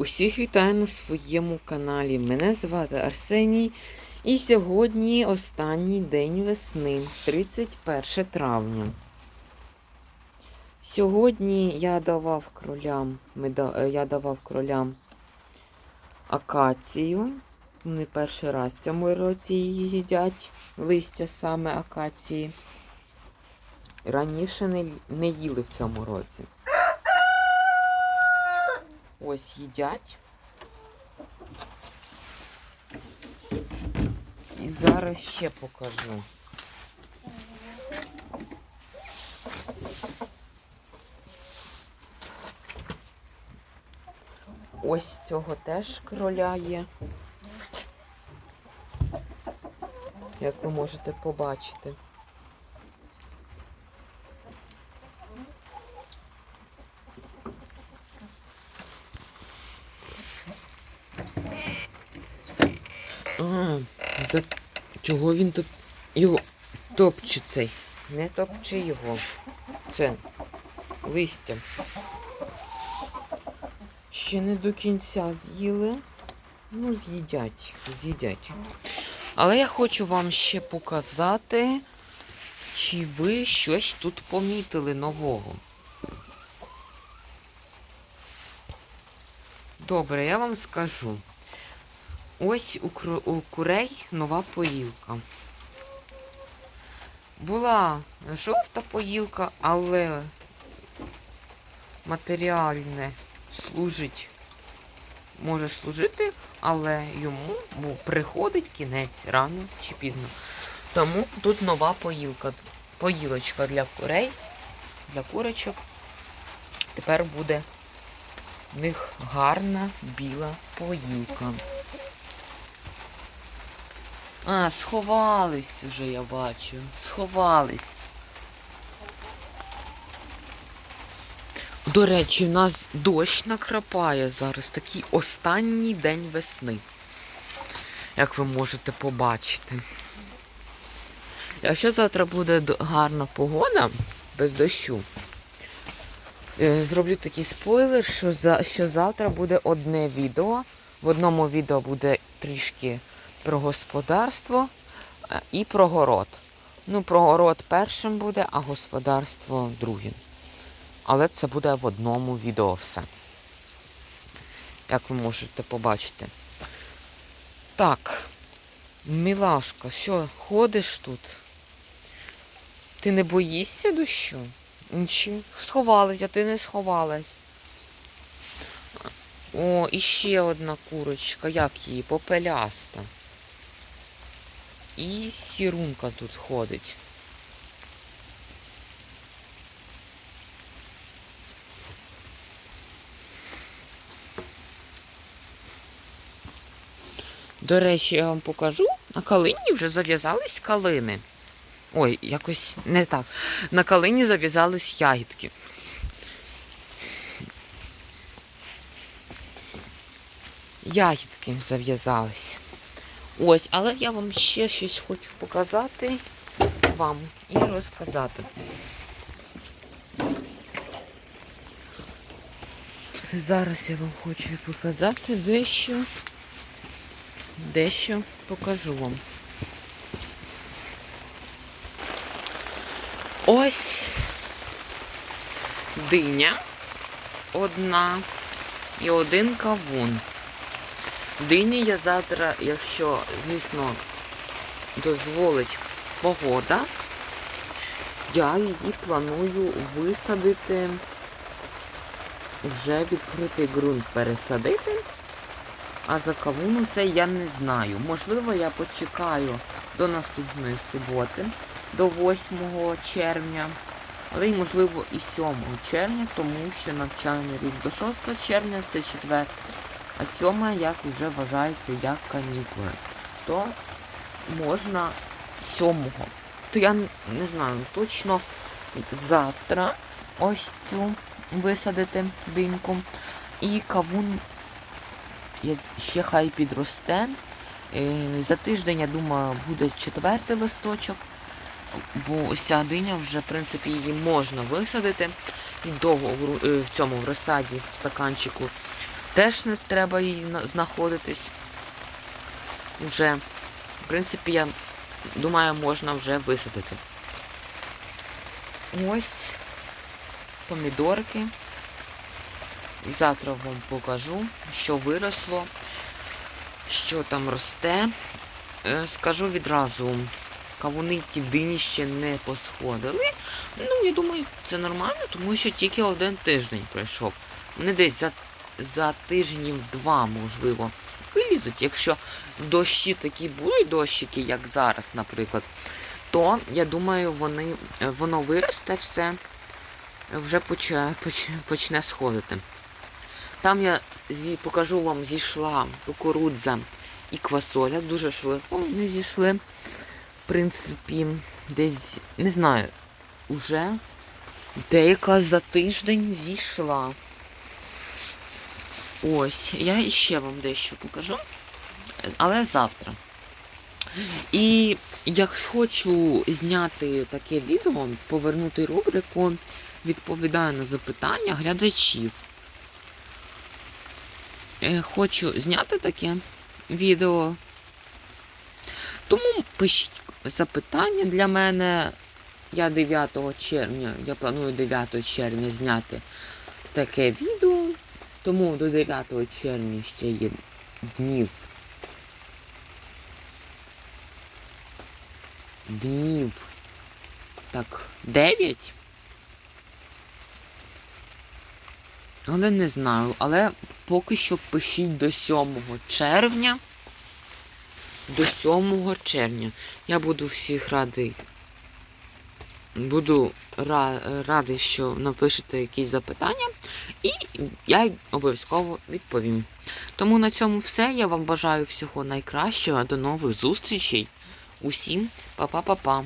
Усіх вітаю на своєму каналі. Мене звати Арсеній. І сьогодні останній день весни, 31 травня. Сьогодні я давав кролям, е, я давав кролям акацію. Вони перший раз в цьому році її їдять листя саме акації. Раніше не, не їли в цьому році. Ось їдять. І зараз ще покажу. Ось цього теж кроля є. Як ви можете побачити. А, за чого він тут його топче цей? Не топче його. Це листя. Ще не до кінця з'їли. Ну, з'їдять, з'їдять. Але я хочу вам ще показати, чи ви щось тут помітили нового. Добре, я вам скажу. Ось у, курей нова поїлка. Була жовта поїлка, але матеріальне служить, може служити, але йому приходить кінець рано чи пізно. Тому тут нова поїлка. Поїлочка для курей, для курочок. Тепер буде в них гарна біла поїлка. А, сховались уже, я бачу. Сховались. До речі, у нас дощ накрапає зараз. Такий останній день весни. Як ви можете побачити. Якщо завтра буде гарна погода, без дощу, е, зроблю такий спойлер, що, за, що завтра буде одне відео. В одному відео буде трішки про господарство е, і про город. Ну, про город першим буде, а господарство другим. Але це буде в одному відео все. Як ви можете побачити. Так, мілашка, що, ходиш тут? Ти не боїшся дощу? Нічого. Сховалась, а ти не сховалась. О, і ще одна курочка, як її? Попеляста. І сірунка тут ходить. До речі, я вам покажу, на калині вже зав'язались калини. Ой, якось не так. На калині зав'язались ягідки. Ягідки зав'язались. Ось, але я вам ще щось хочу показати вам і розказати. Зараз я вам хочу показати дещо. Дещо покажу вам. Ось диня одна і один кавун. Дині я завтра, якщо, звісно, дозволить погода, я її планую висадити, вже відкритий ґрунт пересадити. А за кавуну це я не знаю. Можливо, я почекаю до наступної суботи, до 8 червня, але й можливо і 7 червня, тому що навчальний рік до 6 червня це четвер, а 7 як вже вважається як канікули. То можна 7. То я не знаю, точно завтра ось цю висадити диньку. І кавун ще хай підросте. Е, За тиждень, я думаю, буде четвертий листочок, бо ось ця диня вже, в принципі, її можна висадити. І довго в е, цьому в розсаді, в стаканчику теж не треба їй знаходитись. Уже, в принципі, я думаю, можна вже висадити. Ось помідорки. Завтра вам покажу, що виросло, що там росте. Е, Скажу відразу, кавуни ті дині ще не посходили. Ну, я думаю, це нормально, тому що тільки один тиждень пройшов. Вони десь за, за тижнів два, можливо, вилізуть. Якщо дощі такі будуть, дощики, як зараз, наприклад, то я думаю, вони, е, воно виросте все, вже поч- почне сходити. Там я зі, покажу вам зійшла кукурудза і квасоля. Дуже швидко вони зійшли. В принципі, десь, не знаю, уже деяка за тиждень зійшла. Ось, я іще вам дещо покажу, але завтра. І я хочу зняти таке відео, повернути рубрику, відповідаю на запитання глядачів. Е, Хочу зняти таке відео. Тому пишіть запитання для мене. Я 9 червня, я планую 9 червня зняти таке відео. Тому до 9 червня ще є днів. Днів. Так, 9. Але не знаю. Але поки що пишіть до 7 червня. До 7 червня. Я буду всіх радий. Буду радий, що напишете якісь запитання, і я обов'язково відповім. Тому на цьому все. Я вам бажаю всього найкращого. До нових зустрічей. Усім па-па-па-па.